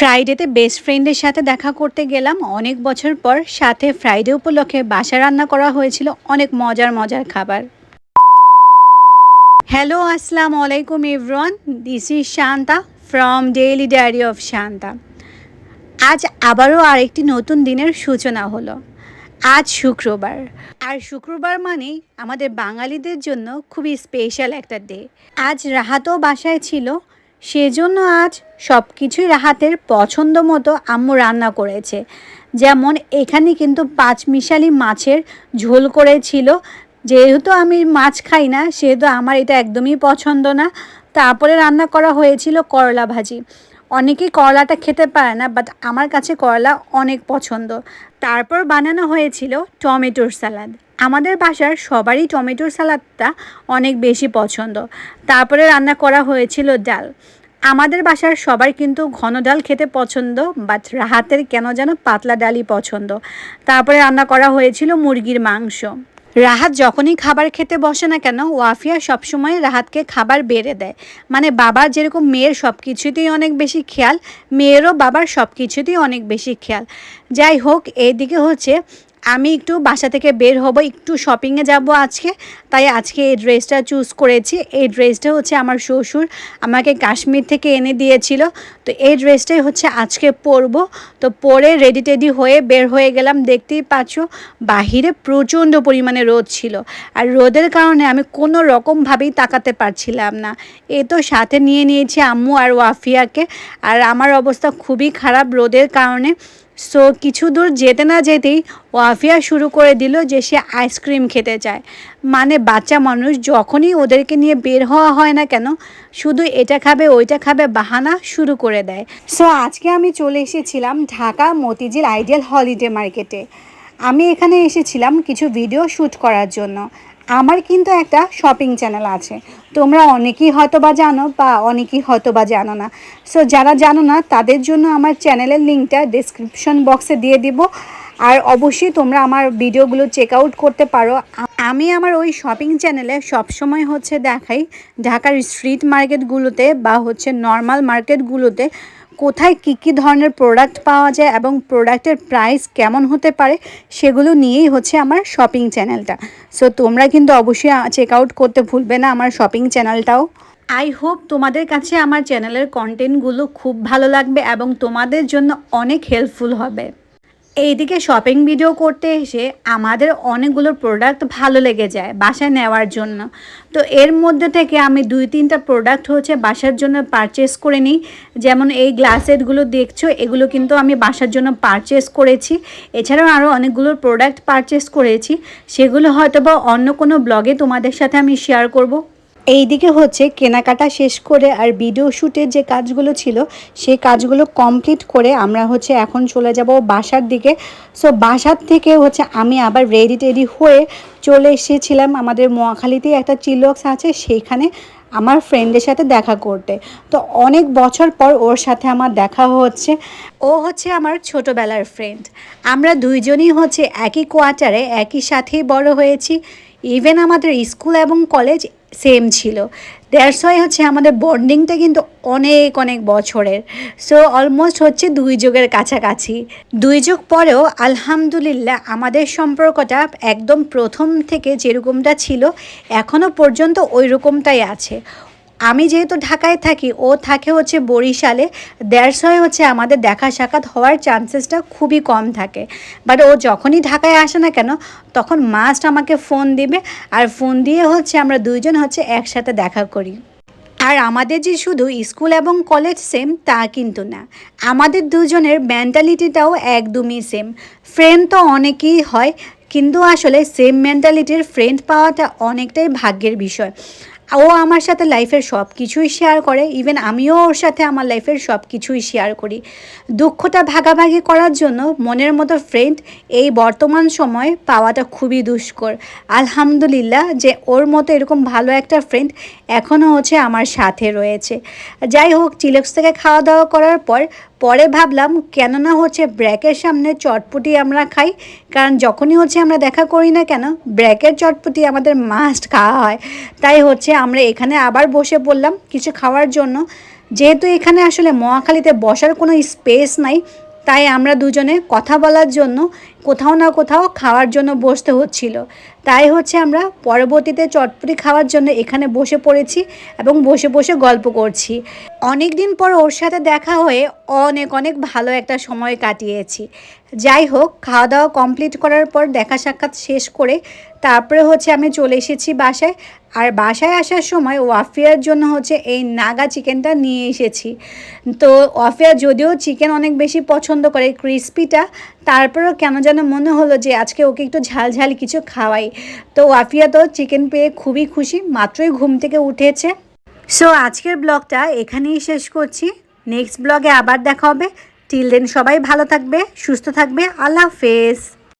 ফ্রাইডেতে best ফ্রেন্ডের সাথে দেখা করতে গেলাম। অনেক বছর পর সাথে ফ্রাইডে উপলক্ষে বাসা রান্না করা হয়েছিল। অনেক মজার মজার খাবার। হ্যালো আসসালাম আলাইকুম everyone this is Shanta from Daily Diary of Shanta আজ আবারও আরেকটি নতুন দিনের সূচনা হলো। আজ শুক্রবার। আর শুক্রবার মানেই আমাদের বাঙালিদের জন্য খুবই স্পেশাল একটা ডে আজ রাহাতও বাসায় ছিল। সেজন্য আজ সব কিছুই রাহাতের পছন্দ মতো আম্মু রান্না করেছে। যেমন এখানে কিন্তু পাঁচমিশালি মাছের ঝোল করেছিল। যেহেতু আমি মাছ খাই না, সেহেতু আমার এটা একদমই পছন্দ না। তারপরে রান্না করা হয়েছিল করলা ভাজি। অনেকেই করলাটা খেতে পারে না বাট আমার কাছে করলা অনেক পছন্দ। তারপর বানানো হয়েছিল টমেটোর স্যালাড। আমাদের বাসার সবারই টমেটোর সালাদটা অনেক বেশি পছন্দ। তারপরে রান্না করা হয়েছিল ডাল। আমাদের বাসার সবার কিন্তু ঘন ডাল খেতে পছন্দ বাট রাহাতের কেন যেন পাতলা ডালই পছন্দ। তারপরে রান্না করা হয়েছিল মুরগির মাংস। রাহাত যখনই খাবার খেতে বসে না কেন, ওয়াফিয়া সবসময় রাহাতকে খাবার বেড়ে দেয়। মানে বাবার যেরকম মেয়ের সব কিছুতেই অনেক বেশি খেয়াল, মেয়েরও বাবার সব কিছুতেই অনেক বেশি খেয়াল। যাই হোক, এইদিকে হচ্ছে আমি একটু বাসা থেকে বের হব, একটু শপিংয়ে যাব আজকে। তাই আজকে এই ড্রেসটা চুজ করেছি। এই ড্রেসটা হচ্ছে আমার শ্বশুর আমাকে কাশ্মীর থেকে এনে দিয়েছিল। তো এই ড্রেসটাই হচ্ছে আজকে পরব। তো পরে রেডি টেডি হয়ে বের হয়ে গেলাম। দেখতেই পাচ্ছ, বাহিরে প্রচণ্ড পরিমাণে রোদ ছিল। আর রোদের কারণে আমি কোনো রকমভাবেই তাকাতে পারছিলাম না। এ তো সাথে নিয়ে নিয়েছি আম্মু আর ওয়াফিয়াকে। আর আমার অবস্থা খুবই খারাপ রোদের কারণে। সো কিছু দূর যেতে না যেতেই ওয়াফিয়া শুরু করে দিল যে সে আইসক্রিম খেতে চায়। মানে বাচ্চা মানুষ যখনই ওদেরকে নিয়ে বের হওয়া হয় না কেন, শুধু এটা খাবে, ওইটা খাবে বাহানা শুরু করে দেয়। সো আজকে আমি চলে এসেছিলাম ঢাকা মতিঝিল আইডিয়াল হলিডে মার্কেটে আমি এখানে এসেছিলাম কিছু ভিডিও শ্যুট করার জন্য। আমার কিন্তু একটা শপিং চ্যানেল আছে। তোমরা অনেকেই হয়তো বা জানো বা অনেকেই হয়তো বা জানো না। সো যারা জানো না, তাদের জন্য আমার চ্যানেলের লিঙ্কটা ডিসক্রিপশন বক্সে দিয়ে দিব। আর অবশ্যই তোমরা আমার ভিডিওগুলো চেক আউট করতে পারো। আমি আমার ওই শপিং চ্যানেলে সবসময় হচ্ছে দেখাই ঢাকার স্ট্রিট মার্কেটগুলোতে বা হচ্ছে নর্মাল মার্কেটগুলোতে কোথায় কি কি ধরনের প্রোডাক্ট পাওয়া যায় এবং প্রোডাক্টের প্রাইস কেমন হতে পারে, সেগুলো নিয়েই হচ্ছে আমার শপিং চ্যানেলটা সো তোমরা কিন্তু অবশ্যই চেক আউট করতে ভুলবে না আমার শপিং চ্যানেলটাও আই হোপ তোমাদের কাছে আমার চ্যানেলের কন্টেন্টগুলো খুব ভালো লাগবে এবং তোমাদের জন্য অনেক হেল্পফুল হবে। এইদিকে শপিং ভিডিও করতে এসে আমাদের অনেকগুলো প্রোডাক্ট ভালো লেগে যায় বাসায় নেওয়ার জন্য। তো এর মধ্যে থেকে আমি দুই তিনটা প্রোডাক্ট হচ্ছে বাসার জন্য পারচেস করে নিই। যেমন এই গ্লাসেটগুলো দেখছ, এগুলো কিন্তু আমি বাসার জন্য পারচেস করেছি। এছাড়াও আরও অনেকগুলো প্রোডাক্ট পারচেস করেছি। সেগুলো হয়তো বা অন্য কোনো ব্লগে তোমাদের সাথে আমি শেয়ার করব। এইদিকে হচ্ছে কেনাকাটা শেষ করে আর ভিডিও শ্যুটের যে কাজগুলো ছিল, সেই কাজগুলো কমপ্লিট করে আমরা হচ্ছে এখন চলে যাব বাসার দিকে। সো বাসার থেকে হচ্ছে আমি আবার রেডি টেডি হয়ে চলে এসেছিলাম। আমাদের মোয়াখালীতেই একটা চিলক্স আছে, সেইখানে আমার ফ্রেন্ডের সাথে দেখা করতে। তো অনেক বছর পর ওর সাথে আমার দেখা হচ্ছে। ও হচ্ছে আমার ছোটোবেলার ফ্রেন্ড আমরা দুইজনই হচ্ছে একই কোয়ার্টারে একই সাথেই বড় হয়েছি। ইভেন আমাদের স্কুল এবং কলেজ সেম ছিল। দ্যাটস ওয়াই হচ্ছে আমাদের বন্ডিংটা কিন্তু অনেক অনেক বছরের। সো অলমোস্ট হচ্ছে দুই যুগের কাছাকাছি। দুই যুগ পরেও আলহামদুলিল্লাহ আমাদের সম্পর্কটা একদম প্রথম থেকে যেরকমটা ছিল এখনও পর্যন্ত ওই রকমটাই আছে। আমি যেহেতু ঢাকায় থাকি, ও থাকে হচ্ছে বরিশালে দেড়শো হচ্ছে আমাদের দেখা সাক্ষাৎ হওয়ার চান্সেসটা খুবই কম থাকে। বাট ও যখনই ঢাকায় আসে না কেন, তখন মাস্ট আমাকে ফোন দিবে, আর ফোন দিয়ে হচ্ছে আমরা দুইজন হচ্ছে একসাথে দেখা করি। আর আমাদের যে শুধু স্কুল এবং কলেজ সেম তা কিন্তু না। আমাদের দুজনের মেন্টালিটিটাও একদমই সেম ফ্রেন্ড তো অনেকেই হয়, কিন্তু আসলে সেম মেন্টালিটির ফ্রেন্ড পাওয়াটা অনেকটাই ভাগ্যের বিষয়। ও আমার সাথে লাইফের সব কিছুই শেয়ার করে ইভেন আমিও ওর সাথে আমার লাইফের সব কিছুই শেয়ার করি। দুঃখটা ভাগাভাগি করার জন্য মনের মতো ফ্রেন্ড এই বর্তমান সময় পাওয়াটা খুবই দুষ্কর। আলহামদুলিল্লাহ যে ওর মতো এরকম ভালো একটা ফ্রেন্ড এখনও হচ্ছে আমার সাথে রয়েছে। যাই হোক চিলেক্স থেকে খাওয়া দাওয়া করার পর পরে ভাবলাম, কেননা হচ্ছে ব্র্যাকের সামনে চটপটি আমরা খাই, কারণ যখনই হচ্ছে আমরা দেখা করি না কেন, ব্র্যাকের চটপটি আমাদের মাস্ট খাওয়া হয়। তাই হচ্ছে আমরা এখানে আবার বসে পড়লাম কিছু খাওয়ার জন্য। যেহেতু এখানে আসলে মহাখালীতে বসার কোনো স্পেস নাই তাই আমরা দুজনে কথা বলার জন্য কোথাও না কোথাও খাওয়ার জন্য বসতে হচ্ছিল। তাই হচ্ছে আমরা পরবর্তীতে চটপটি খাওয়ার জন্য এখানে বসে পড়েছি এবং বসে বসে গল্প করছি। অনেক দিন পর ওর সাথে দেখা হয়ে অনেক অনেক ভালো একটা সময় কাটিয়েছি। যাই হোক খাওয়া দাওয়া কমপ্লিট করার পর দেখা সাক্ষাৎ শেষ করে তারপরে হচ্ছে আমি চলে এসেছি বাসায়। আর বাসায় আসার সময় ওয়াফিয়ার জন্য হচ্ছে এই নাগা চিকেনটা নিয়ে এসেছি। তো ওয়াফিয়া যদিও চিকেন অনেক বেশি পছন্দ করে, ক্রিসপিটা, তারপরেও কেন যেন মনে হলো যে আজকে ওকে একটু ঝালঝাল কিছু খাওয়াই। তো ওয়াফিয়া তো চিকেন পেয়ে খুবই খুশি, মাত্রই ঘুম থেকে উঠেছে। সো আজকের ব্লগটা এখানেই শেষ করছি। নেক্সট ব্লগে আবার দেখা হবে। টিল দেন সবাই ভালো থাকবে, সুস্থ থাকবে। আল্লাহ হাফেজ।